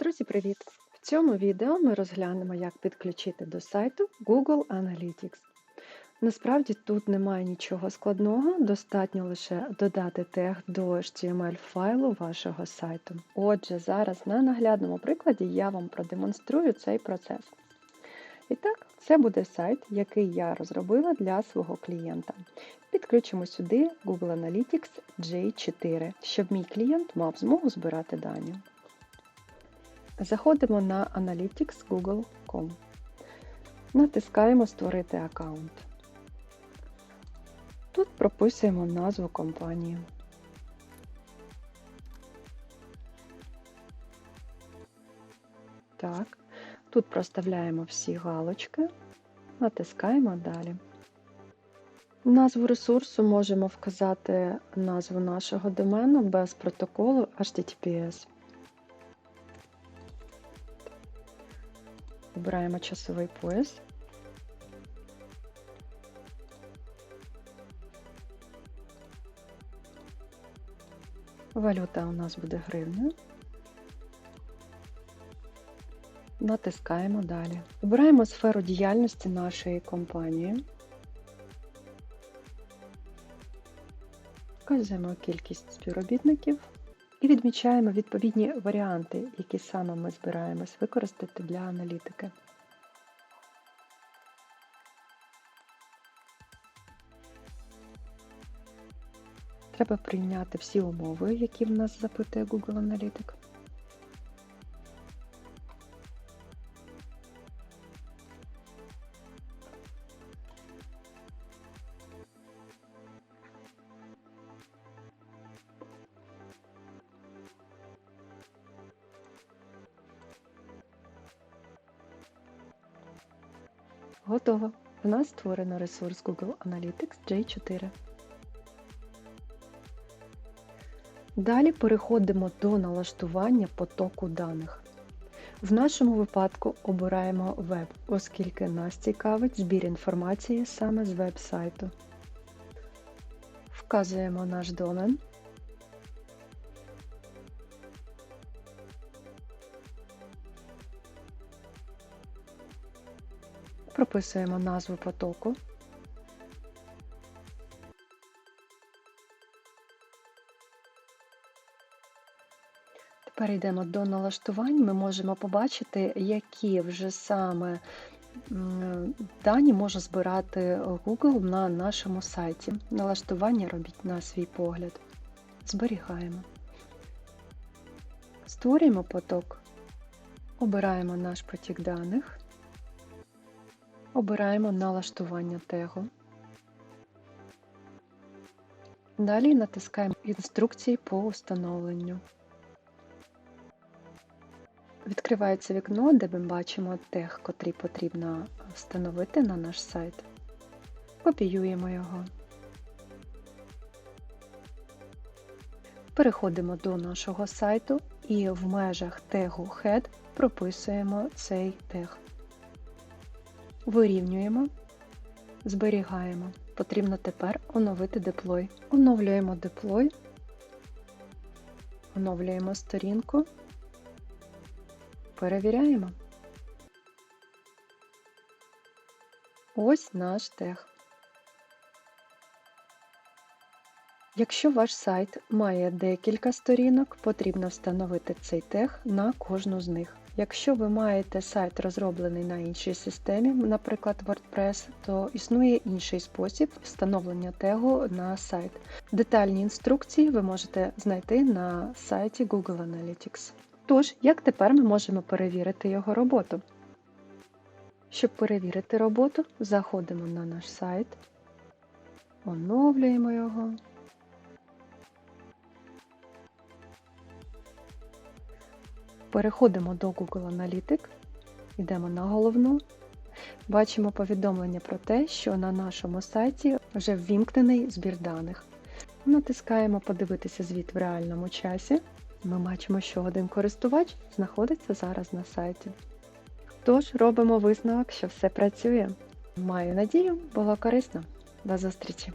Друзі, привіт! В цьому відео ми розглянемо, як підключити до сайту Google Analytics. Насправді тут немає нічого складного, достатньо лише додати тег до HTML файлу вашого сайту. Отже, зараз на наглядному прикладі я вам продемонструю цей процес. І так, це буде сайт, який я розробила для свого клієнта. Підключимо сюди Google Analytics J4, щоб мій клієнт мав змогу збирати дані. Заходимо на analytics.google.com. Натискаємо Створити аккаунт. Тут прописуємо назву компанії. Так, тут проставляємо всі галочки, натискаємо далі. Назву ресурсу можемо вказати назву нашого домену без протоколу HTTPS. Обираємо часовий пояс. Валюта у нас буде гривня. Натискаємо далі. Обираємо сферу діяльності нашої компанії. Вказуємо кількість співробітників і відмічаємо відповідні варіанти, які саме ми збираємось використати для аналітики. Треба прийняти всі умови, які в нас запитує Google Аналітик. Готово. У нас створено ресурс Google Analytics J4. Далі переходимо до налаштування потоку даних. В нашому випадку обираємо веб, оскільки нас цікавить збір інформації саме з веб-сайту. Вказуємо наш домен. Прописуємо назву потоку. Перейдемо до налаштувань, ми можемо побачити, які вже саме дані може збирати Google на нашому сайті. Налаштування робіть на свій погляд. Зберігаємо. Створюємо поток, обираємо наш потік даних, обираємо налаштування тегу. Далі натискаємо інструкції по установленню. Відкривається вікно, де ми бачимо тег, котрий потрібно встановити на наш сайт. Копіюємо його. Переходимо до нашого сайту і в межах тегу Head прописуємо цей тег. Вирівнюємо, зберігаємо. Потрібно тепер оновити деплой. Оновлюємо деплой, оновлюємо сторінку. Перевіряємо. Ось наш тег. Якщо ваш сайт має декілька сторінок, потрібно встановити цей тег на кожну з них. Якщо ви маєте сайт розроблений на іншій системі, наприклад WordPress, то існує інший спосіб встановлення тегу на сайт. Детальні інструкції ви можете знайти на сайті Google Analytics. Тож, як тепер ми можемо перевірити його роботу? Щоб перевірити роботу, заходимо на наш сайт, оновлюємо його. Переходимо до Google Analytics, йдемо на головну, бачимо повідомлення про те, що на нашому сайті вже ввімкнений збір даних. Натискаємо Подивитися звіт в реальному часі. Ми бачимо, що один користувач знаходиться зараз на сайті. Тож робимо висновок, що все працює. Маю надію, було корисно. До зустрічі!